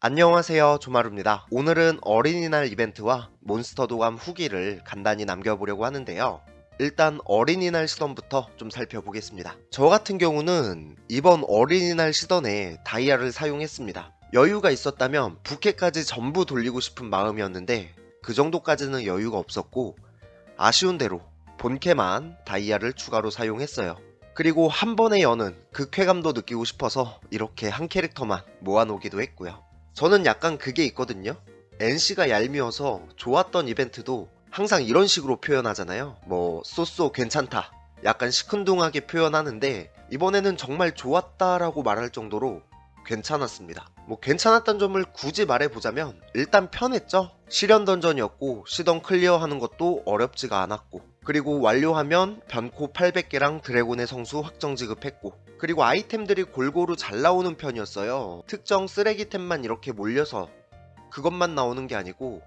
안녕하세요 조마루입니다. 오늘은 어린이날 이벤트와 몬스터 도감 후기를 간단히 남겨보려고 하는데요. 일단 어린이날 시던부터 좀 살펴보겠습니다. 저 같은 경우는 이번 어린이날 시던에 다이아를 사용했습니다. 여유가 있었다면 부캐까지 전부 돌리고 싶은 마음이었는데 그 정도까지는 여유가 없었고 아쉬운 대로 본캐만 다이아를 추가로 사용했어요. 그리고 한 번에 여는 그 쾌감도 느끼고 싶어서 이렇게 한 캐릭터만 모아놓기도 했고요. 저는 약간 그게 있거든요. NC가 얄미워서 좋았던 이벤트도 항상 이런 식으로 표현하잖아요. 뭐 쏘쏘 괜찮다. 약간 시큰둥하게 표현하는데 이번에는 정말 좋았다라고 말할 정도로 괜찮았습니다. 뭐 괜찮았던 점을 굳이 말해보자면 일단 편했죠. 실현 던전이었고 시던 클리어하는 것도 어렵지가 않았고 그리고 완료하면 변코 800개랑 드래곤의 성수 확정 지급했고 그리고 아이템들이 골고루 잘 나오는 편이었어요. 특정 쓰레기템만 이렇게 몰려서 그것만 나오는 게 아니고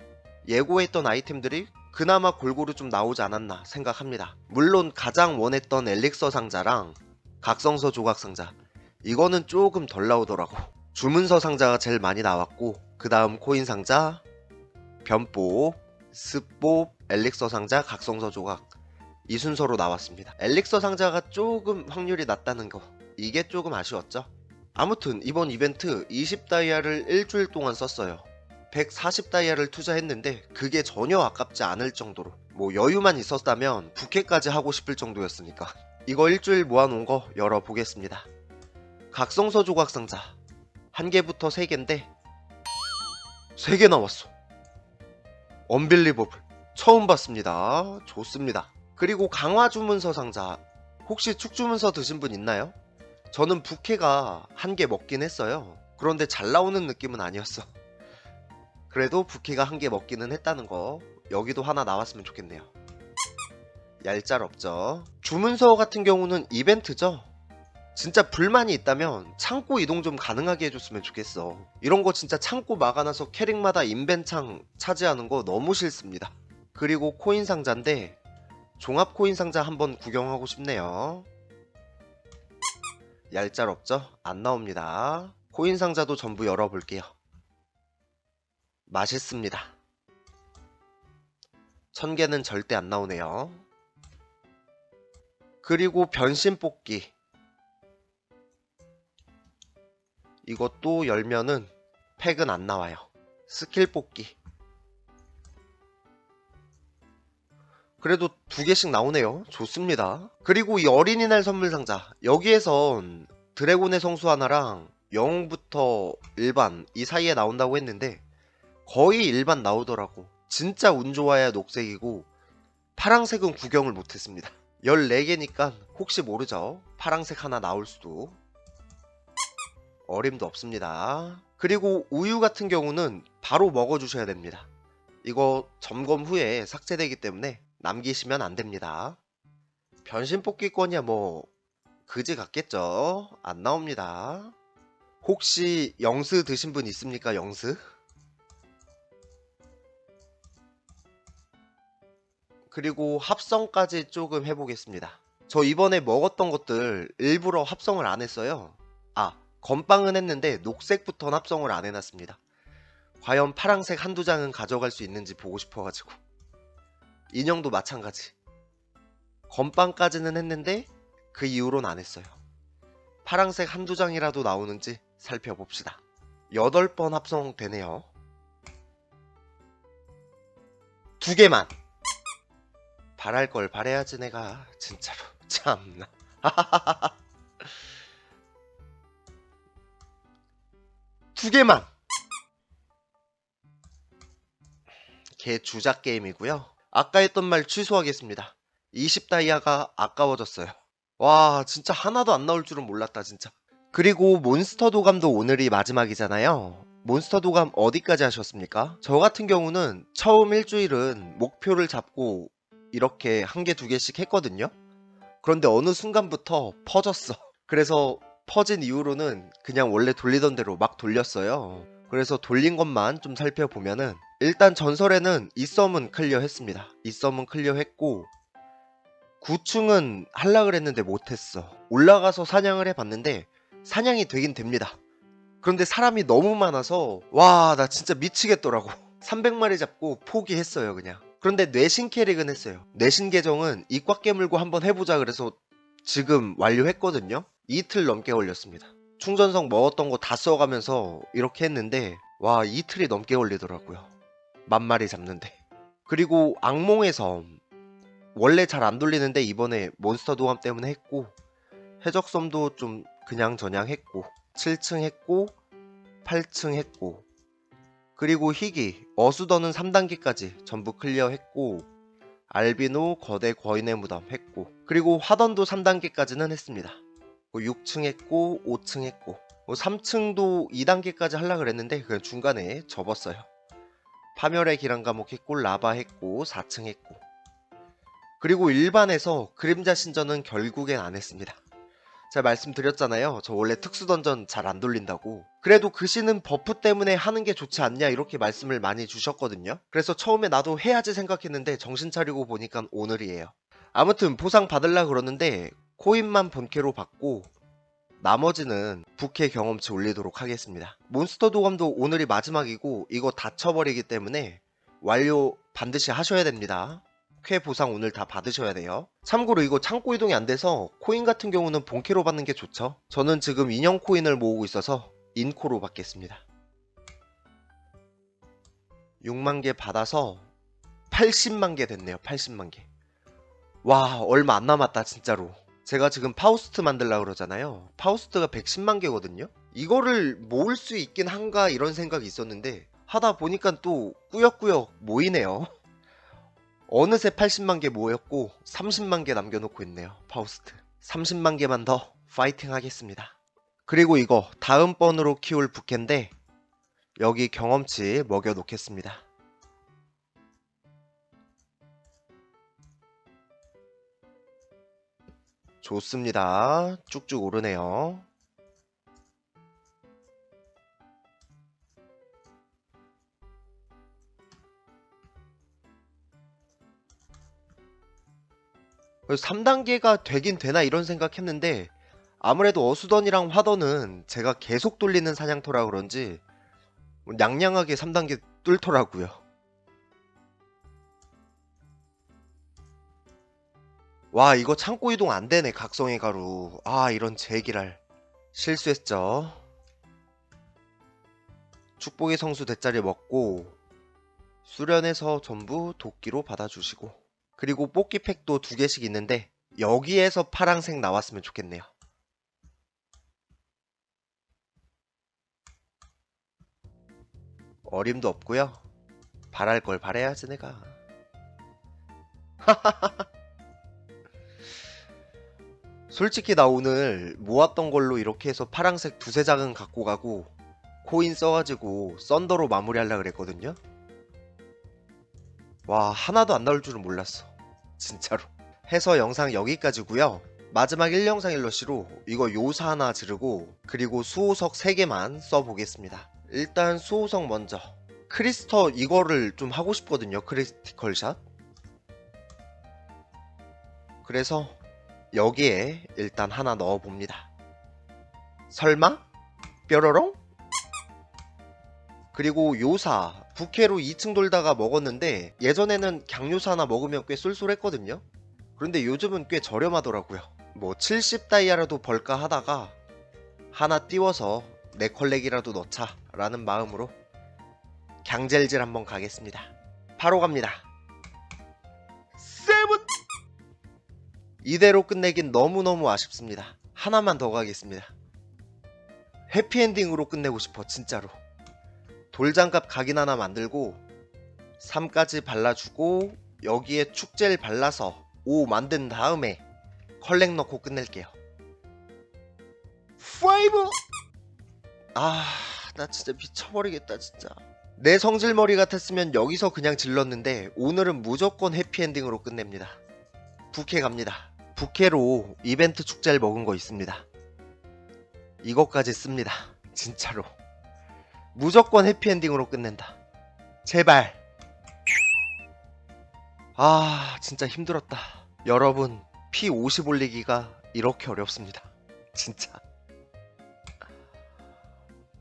예고했던 아이템들이 그나마 골고루 좀 나오지 않았나 생각합니다. 물론 가장 원했던 엘릭서 상자랑 각성서 조각 상자 이거는 조금 덜 나오더라고. 주문서 상자가 제일 많이 나왔고 그 다음 코인 상자, 변뽀, 스뽀, 엘릭서 상자, 각성서 조각 이 순서로 나왔습니다. 엘릭서 상자가 조금 확률이 낮다는 거 이게 조금 아쉬웠죠. 아무튼 이번 이벤트 20다이아를 일주일 동안 썼어요. 140다이아를 투자했는데 그게 전혀 아깝지 않을 정도로 뭐 여유만 있었다면 부캐까지 하고 싶을 정도였으니까 이거 일주일 모아놓은 거 열어보겠습니다. 각성서 조각 상자 한 개부터 세 개인데 세 개 나왔어. 언빌리버블 처음 봤습니다. 좋습니다. 그리고 강화 주문서 상자 혹시 축 주문서 드신 분 있나요? 저는 부캐가 한 개 먹긴 했어요. 그런데 잘 나오는 느낌은 아니었어. 그래도 부캐가 한 개 먹기는 했다는 거 여기도 하나 나왔으면 좋겠네요. 얄짤 없죠. 주문서 같은 경우는 이벤트죠. 진짜 불만이 있다면 창고 이동 좀 가능하게 해줬으면 좋겠어. 이런 거 진짜 창고 막아놔서 캐릭마다 인벤창 차지하는 거 너무 싫습니다. 그리고 코인 상자인데 종합 코인 상자 한번 구경하고 싶네요. 얄짤 없죠? 안 나옵니다. 코인 상자도 전부 열어볼게요. 맛있습니다. 천 개는 절대 안 나오네요. 그리고 변신 뽑기. 이것도 열면은 팩은 안 나와요. 스킬 뽑기. 그래도 두 개씩 나오네요. 좋습니다. 그리고 이 어린이날 선물 상자. 여기에선 드래곤의 성수 하나랑 영웅부터 일반 이 사이에 나온다고 했는데 거의 일반 나오더라고. 진짜 운 좋아야 녹색이고 파랑색은 구경을 못했습니다. 14개니까 혹시 모르죠. 파랑색 하나 나올 수도. 어림도 없습니다. 그리고 우유 같은 경우는 바로 먹어주셔야 됩니다. 이거 점검 후에 삭제되기 때문에 남기시면 안 됩니다. 변신 뽑기권이야 뭐 그지 같겠죠? 안 나옵니다. 혹시 영스 드신 분 있습니까? 영스? 그리고 합성까지 조금 해보겠습니다. 저 이번에 먹었던 것들 일부러 합성을 안 했어요. 아, 건빵은 했는데 녹색부터는 합성을 안 해놨습니다. 과연 파랑색 한두 장은 가져갈 수 있는지 보고 싶어가지고. 인형도 마찬가지. 건빵까지는 했는데 그 이후로는 안 했어요. 파랑색 한두 장이라도 나오는지 살펴봅시다. 8번 합성되네요. 두 개만! 바랄 걸 바래야지 내가 진짜로 참나. 두 개만! 개 주작 게임이고요. 아까 했던 말 취소하겠습니다. 20다이아가 아까워졌어요. 와 진짜 하나도 안 나올 줄은 몰랐다 진짜. 그리고 몬스터 도감도 오늘이 마지막이잖아요. 몬스터 도감 어디까지 하셨습니까? 저 같은 경우는 처음 일주일은 목표를 잡고 이렇게 한 개 두 개씩 했거든요. 그런데 어느 순간부터 퍼졌어. 그래서 퍼진 이후로는 그냥 원래 돌리던 대로 막 돌렸어요. 그래서 돌린 것만 좀 살펴보면은 일단 전설에는 이 썸은 클리어 했습니다. 이 썸은 클리어 했고 9층은 할라 그랬는데 못했어. 올라가서 사냥을 해봤는데 사냥이 되긴 됩니다. 그런데 사람이 너무 많아서 와 나 진짜 미치겠더라고 300마리 잡고 포기했어요 그냥 그런데 뇌신 캐릭은 했어요 뇌신 계정은 이꽉 깨물고 한번 해보자 그래서 지금 완료했거든요 이틀 넘게 걸렸습니다 충전성 먹었던 거 다 써가면서 이렇게 했는데 와 이틀이 넘게 걸리더라고요 만 마리 잡는데. 그리고 악몽의 섬. 원래 잘 안 돌리는데 이번에 몬스터 도감 때문에 했고 해적섬도 좀 그냥 저냥 했고 7층 했고 8층 했고. 그리고 희귀 어수더는 3단계까지 전부 클리어 했고 알비노 거대 거인의 무덤 했고. 그리고 화던도 3단계까지는 했습니다. 6층 했고 5층 했고. 3층도 2단계까지 하려 그랬는데 그냥 중간에 접었어요 파멸의 기란 과목 했고 라바 했고 4층 했고 그리고 일반에서 그림자 신전은 결국엔 안 했습니다 제가 말씀드렸잖아요. 저 원래 특수 던전 잘 안 돌린다고. 그래도 그 시는 버프 때문에 하는 게 좋지 않냐 이렇게 말씀을 많이 주셨거든요. 그래서 처음에 나도 해야지 생각했는데 정신 차리고 보니까 오늘이에요. 아무튼 보상 받을라 그러는데 코인만 본캐로 받고 나머지는 부캐 경험치 올리도록 하겠습니다. 몬스터 도감도 오늘이 마지막이고 이거 다쳐버리기 때문에 완료 반드시 하셔야 됩니다. 쾌 보상 오늘 다 받으셔야 돼요. 참고로 이거 창고 이동이 안 돼서 코인 같은 경우는 본캐로 받는 게 좋죠. 저는 지금 인형 코인을 모으고 있어서 인코로 받겠습니다. 6만 개 받아서 80만 개 됐네요. 80만 개. 와 얼마 안 남았다 진짜로. 제가 지금 파우스트 만들라 그러잖아요. 파우스트가 110만 개거든요. 이거를 모을 수 있긴 한가 이런 생각이 있었는데 하다 보니까 또 꾸역꾸역 모이네요. 어느새 80만 개 모였고 30만 개 남겨놓고 있네요. 파우스트. 30만 개만 더 파이팅 하겠습니다. 그리고 이거 다음번으로 키울 부캐인데 여기 경험치 먹여 놓겠습니다. 좋습니다. 쭉쭉 오르네요. 그래서 3단계가 되긴 되나 이런 생각했는데 아무래도 어수던이랑 화던은 제가 계속 돌리는 사냥터라 그런지 뭐 냥냥하게 3단계 뚫더라고요. 와 이거 창고 이동 안 되네 각성의 가루. 아 이런 제기랄 실수했죠. 축복의 성수 대짜리 먹고 수련해서 전부 도끼로 받아주시고 그리고 뽑기 팩도 두 개씩 있는데 여기에서 파랑색 나왔으면 좋겠네요. 어림도 없고요. 바랄 걸 바래야지 내가. 솔직히 나 오늘 모았던 걸로 이렇게 해서 파랑색 두세 장은 갖고 가고 코인 써가지고 썬더로 마무리하려 그랬거든요. 와 하나도 안 나올 줄은 몰랐어. 진짜로. 해서 영상 여기까지고요. 마지막 1영상 1러시로 이거 요사 하나 지르고 그리고 수호석 3개만 써보겠습니다. 일단 수호석 먼저. 크리스터 이거를 좀 하고 싶거든요. 크리스티컬 샷. 그래서 여기에 일단 하나 넣어봅니다. 설마? 뾰로롱? 그리고 요사 부캐로 2층 돌다가 먹었는데 예전에는 강요사 하나 먹으면 꽤 쏠쏠했거든요. 그런데 요즘은 꽤 저렴하더라고요. 뭐 70다이아라도 벌까 하다가 하나 띄워서 내 컬렉이라도 넣자 라는 마음으로 강젤질 한번 가겠습니다. 바로 갑니다. 이대로 끝내긴 너무너무 아쉽습니다. 하나만 더 가겠습니다. 해피엔딩으로 끝내고 싶어 진짜로. 돌장갑 각인 하나 만들고 3까지 발라주고 여기에 축제를 발라서 5 만든 다음에 컬렉 넣고 끝낼게요 5! 아 나 진짜 미쳐버리겠다 진짜 내 성질머리 같았으면 여기서 그냥 질렀는데 오늘은 무조건 해피엔딩으로 끝냅니다 부캐 갑니다 부캐로 이벤트 축제를 먹은 거 있습니다 이것까지 씁니다 진짜로 무조건 해피엔딩으로 끝낸다. 제발. 아, 진짜 힘들었다. 여러분, P50 올리기가 이렇게 어렵습니다. 진짜.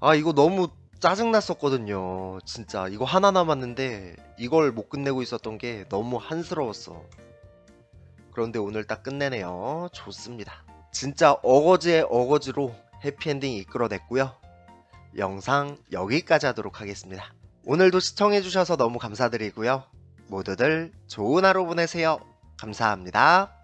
아 이거 너무 짜증났었거든요 진짜 이거 하나 남았는데 이걸 못 끝내고 있었던 게 너무 한스러웠어 그런데 오늘 딱 끝내네요. 좋습니다. 진짜 어거지의 어거지로 해피엔딩 이끌어냈고요. 영상 여기까지 하도록 하겠습니다. 오늘도 시청해주셔서 너무 감사드리고요. 모두들 좋은 하루 보내세요. 감사합니다